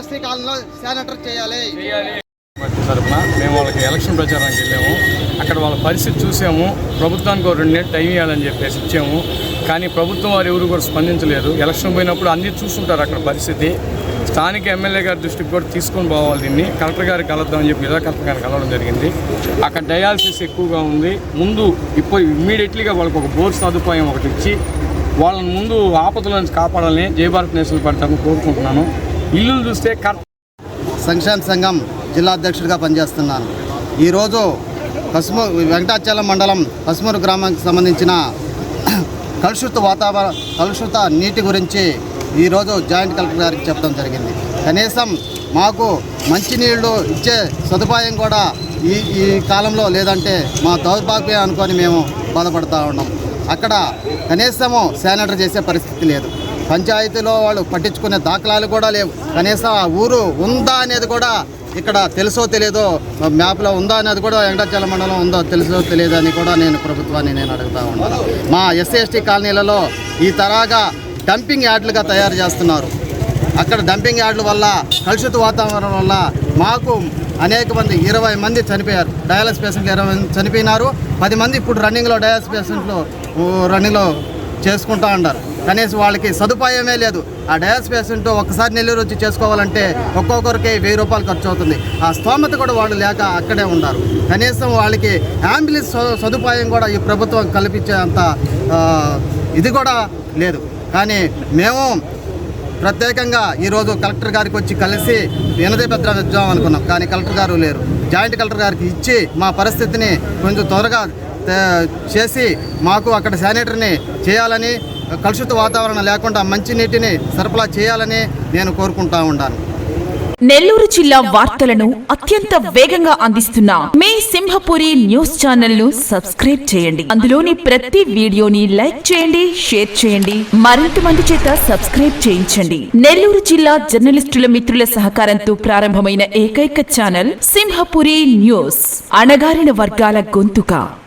ST కాలంలో sanitary చేయాలి. తరఫున మేము వాళ్ళకి ఎలక్షన్ ప్రచారానికి వెళ్ళాము. అక్కడ వాళ్ళ పరిస్థితి చూసాము. ప్రభుత్వానికి ఒక రెండు నెలలు టైం ఇవ్వాలని చెప్పేసి ఇచ్చాము. కానీ ప్రభుత్వం వారు ఎవరు కూడా స్పందించలేదు. ఎలక్షన్ పోయినప్పుడు అన్నీ చూస్తుంటారు అక్కడ పరిస్థితి. స్థానిక ఎమ్మెల్యే గారి దృష్టికి కూడా తీసుకొని పోవాలి దీన్ని. కలెక్టర్ గారికి కలుద్దామని చెప్పి జిల్లా కలెక్టర్ గారికి కలవడం జరిగింది. అక్కడ డయాలసిస్ ఎక్కువగా ఉంది. ముందు ఇప్పుడు ఇమ్మీడియట్లీగా వాళ్ళకి ఒక బోర్ సదుపాయం ఒకటి ఇచ్చి వాళ్ళని ముందు ఆపదల నుంచి కాపాడాలని జయభారత్ నేషనల్ పార్టీ తరఫున కోరుకుంటున్నాను. ఇల్లులు చూస్తే కర్ సంక్షేమ సంఘం జిల్లా అధ్యక్షుడిగా పనిచేస్తున్నాను. ఈరోజు కసుము వెంకటాచలం మండలం పసుమూరు గ్రామానికి సంబంధించిన కలుషిత వాతావరణ కలుషిత నీటి గురించి ఈరోజు జాయింట్ కలెక్టర్ గారికి చెప్పడం జరిగింది. కనీసం మాకు మంచినీళ్ళు ఇచ్చే సదుపాయం కూడా ఈ ఈ కాలంలో లేదంటే మా దౌర్భాగ్యం అనుకొని మేము బాధపడుతూ ఉన్నాం. అక్కడ కనీసము శానిటర్ చేసే పరిస్థితి లేదు. పంచాయతీలో వాళ్ళు పట్టించుకునే దాఖలాలు కూడా లేవు. కనీసం ఆ ఊరు ఉందా అనేది కూడా ఇక్కడ తెలుసో తెలియదో మ్యాప్లో ఉందా అనేది కూడా వెంకటాచల మండలం ఉందో తెలుసో తెలియదు అని కూడా నేను ప్రభుత్వాన్ని నేను అడుగుతా ఉన్నాను మా ఎస్సీ ఎస్టీ కాలనీలలో ఈ తరాగా డంపింగ్ యార్డ్లుగా తయారు చేస్తున్నారు. అక్కడ డంపింగ్ యార్డుల వల్ల కలుషిత వాతావరణం వల్ల మాకు అనేక మంది ఇరవై మంది చనిపోయారు. డయాలసిస్ పేషెంట్లు ఇరవై మంది చనిపోయినారు. పది మంది ఇప్పుడు రన్నింగ్లో డయాలసిస్ పేషెంట్లు రన్నింగ్లో చేసుకుంటా ఉన్నారు కనీసం వాళ్ళకి సదుపాయమే లేదు. ఆ డయాస్ పేషెంట్ ఒక్కసారి నెల్లూరు వచ్చి చేసుకోవాలంటే ఒక్కొక్కరికి వెయ్యి రూపాయలు ఖర్చు అవుతుంది. ఆ స్తోమత కూడా వాళ్ళు లేక అక్కడే ఉన్నారు. కనీసం వాళ్ళకి అంబులెన్స్ సదుపాయం కూడా ఈ ప్రభుత్వం కల్పించే అంత ఇది కూడా లేదు. కానీ మేము ప్రత్యేకంగా ఈరోజు కలెక్టర్ గారికి వచ్చి కలిసి వినతి విద్యామనుకున్నాం అనుకున్నాం. కానీ కలెక్టర్ గారు లేరు. జాయింట్ కలెక్టర్ గారికి ఇచ్చి మా పరిస్థితిని కొంచెం త్వరగా చేసి మాకు అక్కడ శానిటరీని చేయాలని కలుషిత వాతావరణం లేకుండా మంచినీటిని సరఫరా చేయాలని నేను కోరుకుంటా ఉంటాను నెల్లూరు జిల్లా వార్తలను అత్యంత వేగంగా అందిస్తున్న మీ సింహపురి న్యూస్ ఛానల్ను సబ్స్క్రైబ్ చేయండి. అందులోని ప్రతి వీడియోని లైక్ చేయండి షేర్ చేయండి. మరింత మంది చేత సబ్స్క్రైబ్ చేయించండి. నెల్లూరు జిల్లా జర్నలిస్టుల మిత్రుల సహకారంతో ప్రారంభమైన ఏకైక ఛానల్ సింహపురి న్యూస్. అణగారిన వర్గాల గొంతుక.